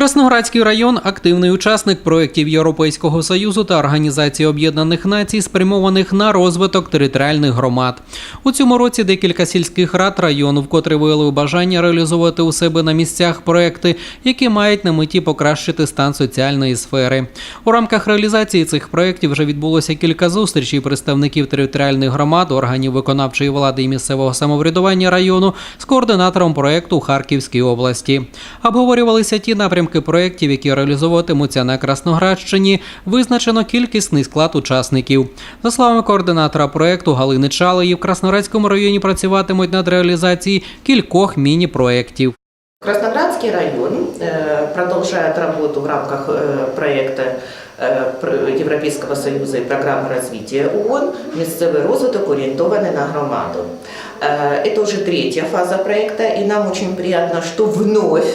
Красноградський район активний учасник проєктів Європейського союзу та Організації Об'єднаних Націй, спрямованих на розвиток територіальних громад. У цьому році декілька сільських рад району вкотре виявили бажання реалізовувати у себе на місцях проекти, які мають на меті покращити стан соціальної сфери. У рамках реалізації цих проєктів вже відбулося кілька зустрічей представників територіальних громад, органів виконавчої влади і місцевого самоврядування району з координатором проєкту Харківській області. Обговорювалися ті напрямки проєктів, які реалізовуватимуться на Красноградщині. Визначено кількісний склад учасників. За словами координатора проєкту Галини Чалої, в Красноградському районі працюватимуть над реалізацією кількох міні-проєктів. Красноградский район э, продолжает работу в рамках э, проекта э, пр- Европейского Союза и программы развития ООН «Місцевий розвиток орієнтований на громаду». Э, Это уже третья фаза проекта, и нам очень приятно, что вновь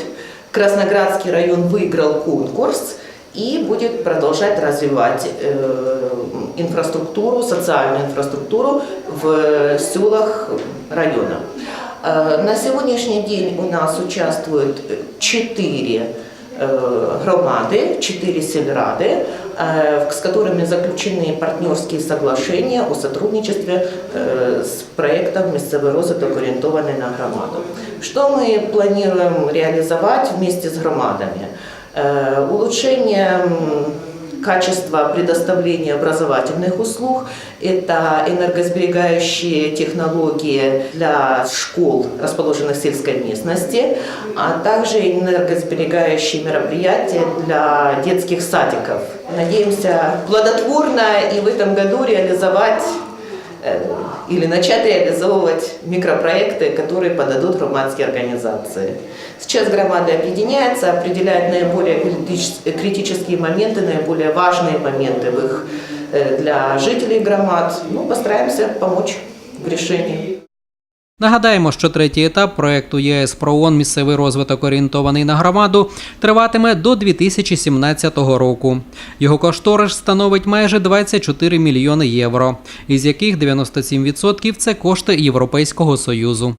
Красноградский район выиграл конкурс и будет продолжать развивать э, инфраструктуру, социальную инфраструктуру в селах района. Э, На сегодняшний день у нас участвуют четыре э, громады, четыре сельрады, э, с которыми заключены партнерские соглашения о сотрудничестве э, с проектом «Місцевий розвиток орієнтований на громаду». Что мы планируем реализовать вместе с громадами? Э, Улучшение м, качества предоставления образовательных услуг, это энергосберегающие технологии для школ, расположенных в сельской местности, а также энергосберегающие мероприятия для детских садиков. Надеемся плодотворно и в этом году реализовать или начать реализовывать микропроекты, которые подадут громадские организации. Сейчас громады объединяются, определяют наиболее критич- критические моменты, наиболее важные моменты в их, э, для жителей громад. Ну, постараемся помочь в решении. Нагадаємо, що третій етап проекту ЄС про ООН місцевий розвиток орієнтований на громаду триватиме до 2017 року. Його кошторис становить майже 24 мільйони євро, із яких 97% – це кошти Європейського союзу.